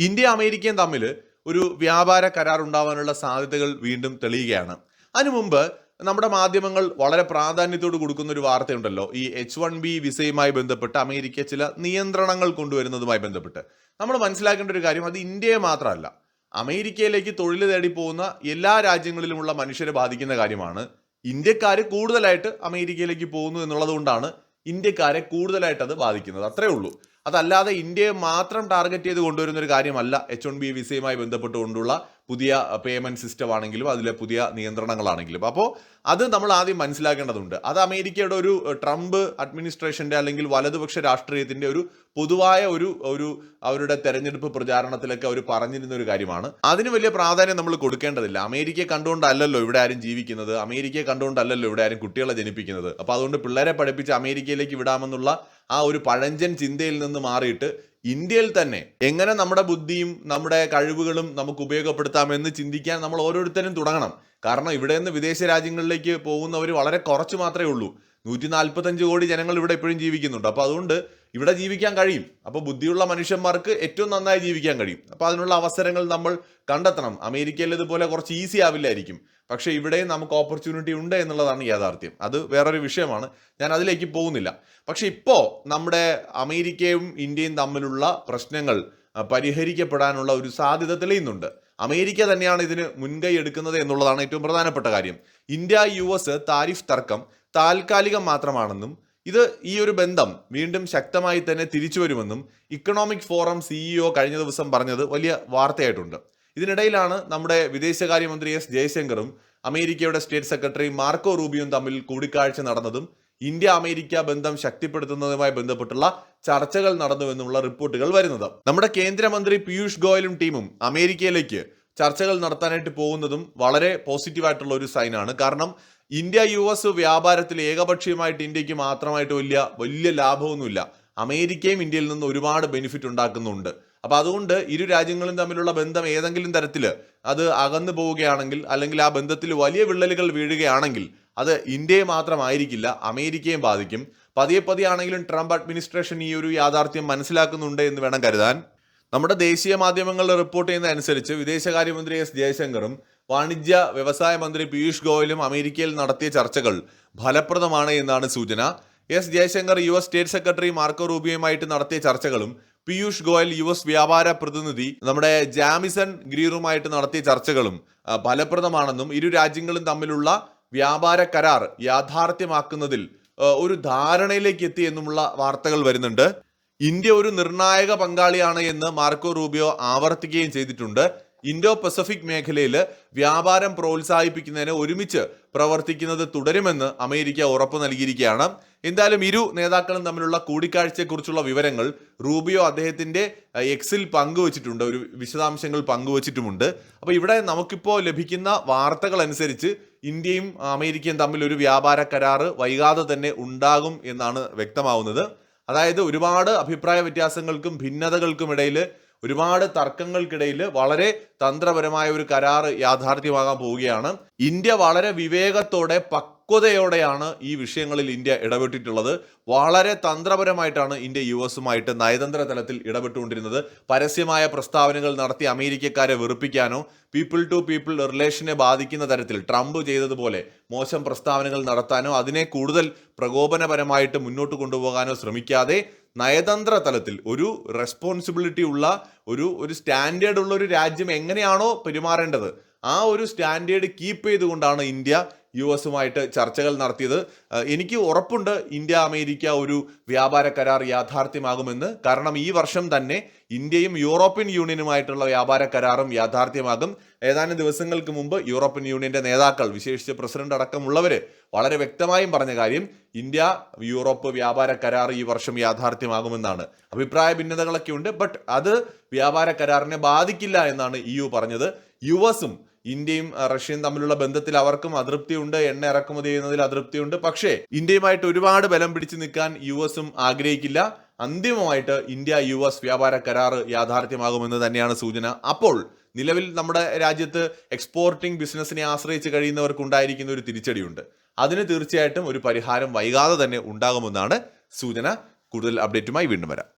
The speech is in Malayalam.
ഇന്ത്യ അമേരിക്കയും തമ്മിൽ ഒരു വ്യാപാര കരാർ ഉണ്ടാവാനുള്ള സാധ്യതകൾ വീണ്ടും തെളിയുകയാണ്. അതിനു മുമ്പ് നമ്മുടെ മാധ്യമങ്ങൾ വളരെ പ്രാധാന്യത്തോട് കൊടുക്കുന്ന ഒരു വാർത്തയുണ്ടല്ലോ. ഈ എച്ച് വൺ ബി വിസയുമായി ബന്ധപ്പെട്ട് അമേരിക്ക ചില നിയന്ത്രണങ്ങൾ കൊണ്ടുവരുന്നതുമായി ബന്ധപ്പെട്ട്. നമ്മൾ മനസ്സിലാക്കേണ്ട ഒരു കാര്യം അത് ഇന്ത്യയെ മാത്രമല്ല. അമേരിക്കയിലേക്ക് തൊഴിൽ തേടി പോകുന്ന എല്ലാ രാജ്യങ്ങളിലുമുള്ള മനുഷ്യരെ ബാധിക്കുന്ന കാര്യമാണ്. ഇന്ത്യക്കാർ കൂടുതലായിട്ട് അമേരിക്കയിലേക്ക് പോകുന്നു എന്നുള്ളത് കൊണ്ടാണ് ഇന്ത്യക്കാരെ കൂടുതലായിട്ട് അത് ബാധിക്കുന്നത്. അത്രേ ഉള്ളൂ. അതല്ലാതെ ഇന്ത്യയെ മാത്രം ടാർഗറ്റ് ചെയ്ത് കൊണ്ടുവരുന്ന ഒരു കാര്യമല്ല എച്ച് വൺ ബി വിസയുമായി ബന്ധപ്പെട്ടുകൊണ്ടുള്ള പുതിയ പേയ്മെന്റ് സിസ്റ്റം ആണെങ്കിലും അതിലെ പുതിയ നിയന്ത്രണങ്ങളാണെങ്കിലും. അപ്പോൾ അത് നമ്മൾ ആദ്യം മനസ്സിലാക്കേണ്ടതുണ്ട്. അത് അമേരിക്കയുടെ ഒരു ട്രംപ് അഡ്മിനിസ്ട്രേഷന്റെ അല്ലെങ്കിൽ വലതുപക്ഷ രാഷ്ട്രീയത്തിന്റെ ഒരു പൊതുവായ ഒരു ഒരു അവരുടെ തെരഞ്ഞെടുപ്പ് പ്രചാരണത്തിലൊക്കെ അവർ പറഞ്ഞിരുന്ന ഒരു കാര്യമാണ്. അതിന് വലിയ പ്രാധാന്യം നമ്മൾ കൊടുക്കേണ്ടതില്ല. അമേരിക്കയെ കണ്ടുകൊണ്ടല്ലല്ലോ ഇവിടെ ആരും ജീവിക്കുന്നത്. അമേരിക്കയെ കണ്ടുകൊണ്ടല്ലല്ലോ ഇവിടെ ആരും കുട്ടികളെ ജനിപ്പിക്കുന്നത്. അപ്പോൾ അതുകൊണ്ട് പിള്ളേരെ പഠിപ്പിച്ച് അമേരിക്കയിലേക്ക് വിടാമെന്നുള്ള ആ ഒരു പഴഞ്ചൻ ചിന്തയിൽ നിന്ന് മാറിയിട്ട് ഇന്ത്യയിൽ തന്നെ എങ്ങനെ നമ്മുടെ ബുദ്ധിയും നമ്മുടെ കഴിവുകളും നമുക്ക് ഉപയോഗപ്പെടുത്താമെന്ന് ചിന്തിക്കാൻ നമ്മൾ ഓരോരുത്തരും തുടങ്ങണം. കാരണം ഇവിടെ നിന്ന് വിദേശ രാജ്യങ്ങളിലേക്ക് പോകുന്നവർ വളരെ കുറച്ച് മാത്രമേ ഉള്ളൂ. നൂറ്റി നാൽപ്പത്തഞ്ച് കോടി ജനങ്ങൾ ഇവിടെ എപ്പോഴും ജീവിക്കുന്നുണ്ട്. അപ്പോൾ അതുകൊണ്ട് ഇവിടെ ജീവിക്കാൻ കഴിയും. അപ്പോൾ ബുദ്ധിയുള്ള മനുഷ്യന്മാർക്ക് ഏറ്റവും നന്നായി ജീവിക്കാൻ കഴിയും. അപ്പോൾ അതിനുള്ള അവസരങ്ങൾ നമ്മൾ കണ്ടെത്തണം. അമേരിക്കയിൽ ഇതുപോലെ കുറച്ച് ഈസി ആവില്ലായിരിക്കും. പക്ഷേ ഇവിടെയും നമുക്ക് ഓപ്പർച്യൂണിറ്റി ഉണ്ട് എന്നുള്ളതാണ് യാഥാർത്ഥ്യം. അത് വേറൊരു വിഷയമാണ്. ഞാൻ അതിലേക്ക് പോകുന്നില്ല. പക്ഷെ ഇപ്പോൾ നമ്മുടെ അമേരിക്കയും ഇന്ത്യയും തമ്മിലുള്ള പ്രശ്നങ്ങൾ പരിഹരിക്കപ്പെടാനുള്ള ഒരു സാധ്യത തെളിയുന്നുണ്ട്. അമേരിക്ക തന്നെയാണ് ഇതിന് മുൻകൈ എടുക്കുന്നത് എന്നുള്ളതാണ് ഏറ്റവും പ്രധാനപ്പെട്ട കാര്യം. ഇന്ത്യ യു എസ് താരിഫ് തർക്കം താൽക്കാലികം മാത്രമാണെന്നും ഇത് ഈ ഒരു ബന്ധം വീണ്ടും ശക്തമായി തന്നെ തിരിച്ചു വരുമെന്നും ഇക്കണോമിക് ഫോറം സിഇഒ കഴിഞ്ഞ ദിവസം പറഞ്ഞത് വലിയ വാർത്തയായിട്ടുണ്ട്. ഇതിനിടയിലാണ് നമ്മുടെ വിദേശകാര്യമന്ത്രി എസ് ജയശങ്കറും അമേരിക്കയുടെ സ്റ്റേറ്റ് സെക്രട്ടറി മാർക്കോ റൂബിയും തമ്മിൽ കൂടിക്കാഴ്ച നടന്നതും ഇന്ത്യ അമേരിക്ക ബന്ധം ശക്തിപ്പെടുത്തുന്നതുമായി ബന്ധപ്പെട്ടുള്ള ചർച്ചകൾ നടന്നു എന്നുള്ള റിപ്പോർട്ടുകൾ വരുന്നത്. നമ്മുടെ കേന്ദ്രമന്ത്രി പീയൂഷ് ഗോയലും ടീമും അമേരിക്കയിലേക്ക് ചർച്ചകൾ നടത്താനായിട്ട് പോകുന്നതും വളരെ പോസിറ്റീവായിട്ടുള്ള ഒരു സൈനാണ്. കാരണം ഇന്ത്യ യു എസ് വ്യാപാരത്തിൽ ഏകപക്ഷീയമായിട്ട് ഇന്ത്യയ്ക്ക് മാത്രമായിട്ട് വലിയ വലിയ ലാഭമൊന്നുമില്ല. അമേരിക്കയും ഇന്ത്യയിൽ നിന്ന് ഒരുപാട് ബെനിഫിറ്റ് ഉണ്ടാക്കുന്നുണ്ട്. അപ്പൊ അതുകൊണ്ട് ഇരു രാജ്യങ്ങളും തമ്മിലുള്ള ബന്ധം ഏതെങ്കിലും തരത്തിൽ അത് അകന്നു പോവുകയാണെങ്കിൽ അല്ലെങ്കിൽ ആ ബന്ധത്തിൽ വലിയ വിള്ളലുകൾ വീഴുകയാണെങ്കിൽ അത് ഇന്ത്യയെ മാത്രമായിരിക്കില്ല അമേരിക്കയും ബാധിക്കും. പതിയെ പതിയെ ആണെങ്കിലും ട്രംപ് അഡ്മിനിസ്ട്രേഷൻ ഈ ഒരു യാഥാർത്ഥ്യം മനസ്സിലാക്കുന്നുണ്ട് എന്ന് വേണം കരുതാൻ. നമ്മുടെ ദേശീയ മാധ്യമങ്ങൾ റിപ്പോർട്ട് ചെയ്യുന്ന അനുസരിച്ച് വിദേശകാര്യമന്ത്രി എസ് ജയശങ്കറും വാണിജ്യ വ്യവസായ മന്ത്രി പീയൂഷ് ഗോയലും അമേരിക്കയിൽ നടത്തിയ ചർച്ചകൾ ഫലപ്രദമാണ് എന്നാണ് സൂചന. S Jaishankar U S state secretary Marco റൂബിയുമായിട്ട് നടത്തിയ ചർച്ചകളും പീയൂഷ് ഗോയൽ യു എസ് വ്യാപാര പ്രതിനിധി. നമ്മുടെ ജാമിസൺ ഗ്രീറുമായിട്ട് നടത്തിയ ചർച്ചകളും ഫലപ്രദമാണെന്നും ഇരു രാജ്യങ്ങളും തമ്മിലുള്ള വ്യാപാര കരാർ യാഥാർത്ഥ്യമാക്കുന്നതിൽ ഒരു ധാരണയിലേക്ക് എത്തി എന്നുമുള്ള വാർത്തകൾ വരുന്നുണ്ട്. ഇന്ത്യ ഒരു നിർണായക പങ്കാളിയാണ് എന്ന് മാർക്കോ റൂബിയോ ആവർത്തിക്കുകയും ചെയ്തിട്ടുണ്ട്. ഇൻഡോ പസഫിക് മേഖലയിൽ വ്യാപാരം പ്രോത്സാഹിപ്പിക്കുന്നതിന് ഒരുമിച്ച് പ്രവർത്തിക്കുന്നത് തുടരുമെന്ന് അമേരിക്ക ഉറപ്പു നൽകിയിരിക്കുകയാണ്. എന്തായാലും ഇരു നേതാക്കളും തമ്മിലുള്ള കൂടിക്കാഴ്ചയെക്കുറിച്ചുള്ള വിവരങ്ങൾ റൂബിയോ അദ്ദേഹത്തിന്റെ എക്സിൽ പങ്കുവച്ചിട്ടുണ്ട്. ഒരു വിശദാംശങ്ങൾ പങ്കുവച്ചിട്ടുമുണ്ട്. അപ്പോൾ ഇവിടെ നമുക്കിപ്പോൾ ലഭിക്കുന്ന വാർത്തകൾ അനുസരിച്ച് ഇന്ത്യയും അമേരിക്കയും തമ്മിൽ ഒരു വ്യാപാര കരാർ വൈകാതെ തന്നെ ഉണ്ടാകും എന്നാണ് വ്യക്തമാവുന്നത്. അതായത് ഒരുപാട് അഭിപ്രായ വ്യത്യാസങ്ങൾക്കും ഭിന്നതകൾക്കും ഇടയിൽ ഒരുപാട് തർക്കങ്ങൾക്കിടയിൽ വളരെ തന്ത്രപരമായ ഒരു കരാർ യാഥാർത്ഥ്യമാകാൻ പോവുകയാണ്. ഇന്ത്യ വളരെ വിവേകത്തോടെ പക്വതയോടെയാണ് ഈ വിഷയങ്ങളിൽ ഇന്ത്യ ഇടപെട്ടിട്ടുള്ളത്. വളരെ തന്ത്രപരമായിട്ടാണ് ഇന്ത്യ യു എസുമായിട്ട് നയതന്ത്ര തലത്തിൽ ഇടപെട്ടുകൊണ്ടിരുന്നത്. പരസ്യമായ പ്രസ്താവനകൾ നടത്തി അമേരിക്കക്കാരെ വെറുപ്പിക്കാനോ പീപ്പിൾ ടു പീപ്പിൾ റിലേഷനെ ബാധിക്കുന്ന തരത്തിൽ ട്രംപ് ചെയ്തതുപോലെ മോശം പ്രസ്താവനകൾ നടത്താനോ അതിനെ കൂടുതൽ പ്രകോപനപരമായിട്ട് മുന്നോട്ട് കൊണ്ടുപോകാനോ ശ്രമിക്കാതെ നയതന്ത്ര തലത്തിൽ ഒരു റെസ്പോൺസിബിലിറ്റി ഉള്ള ഒരു ഒരു സ്റ്റാൻഡേർഡ് ഉള്ള ഒരു രാജ്യം എങ്ങനെയാണോ പെരുമാറേണ്ടത് ആ ഒരു സ്റ്റാൻഡേർഡ് കീപ്പ് ചെയ്തുകൊണ്ടാണ് ഇന്ത്യ യു എസുമായിട്ട് ചർച്ചകൾ നടത്തിയത്. എനിക്ക് ഉറപ്പുണ്ട് ഇന്ത്യ അമേരിക്ക ഒരു വ്യാപാര കരാർ യാഥാർത്ഥ്യമാകുമെന്ന്. കാരണം ഈ വർഷം തന്നെ ഇന്ത്യയും യൂറോപ്യൻ യൂണിയനുമായിട്ടുള്ള വ്യാപാര കരാറും യാഥാർത്ഥ്യമാകും. ഏതാനും ദിവസങ്ങൾക്ക് മുമ്പ് യൂറോപ്യൻ യൂണിയന്റെ നേതാക്കൾ വിശേഷിച്ച് പ്രസിഡന്റ് അടക്കമുള്ളവർ വളരെ വ്യക്തമായും പറഞ്ഞ കാര്യം ഇന്ത്യ യൂറോപ്പ് വ്യാപാര കരാർ ഈ വർഷം യാഥാർത്ഥ്യമാകുമെന്നാണ്. അഭിപ്രായ ഭിന്നതകളൊക്കെ ഉണ്ട് ബട്ട് അത് വ്യാപാര കരാറിനെ ബാധിക്കില്ല എന്നാണ് ഇ യു പറഞ്ഞത്. യു എസും ഇന്ത്യയും റഷ്യയും തമ്മിലുള്ള ബന്ധത്തിൽ അവർക്കും അതൃപ്തിയുണ്ട് എണ്ണ ഇറക്കുമതി ചെയ്യുന്നതിൽ അതൃപ്തിയുണ്ട്. പക്ഷേ ഇന്ത്യയുമായിട്ട് ഒരുപാട് ബലം പിടിച്ചു നിൽക്കാൻ യു എസും ആഗ്രഹിക്കില്ല. അന്തിമമായിട്ട് ഇന്ത്യ യു എസ് വ്യാപാര കരാർ യാഥാർത്ഥ്യമാകുമെന്ന് തന്നെയാണ് സൂചന. അപ്പോൾ നിലവിൽ നമ്മുടെ രാജ്യത്ത് എക്സ്പോർട്ടിംഗ് ബിസിനസ്സിനെ ആശ്രയിച്ച് കഴിയുന്നവർക്കുണ്ടായിരിക്കുന്ന ഒരു തിരിച്ചടിയുണ്ട്. അതിന് തീർച്ചയായിട്ടും ഒരു പരിഹാരം വൈകാതെ തന്നെ ഉണ്ടാകുമെന്നാണ് സൂചന. കൂടുതൽ അപ്ഡേറ്റുമായി വീണ്ടും വരാം.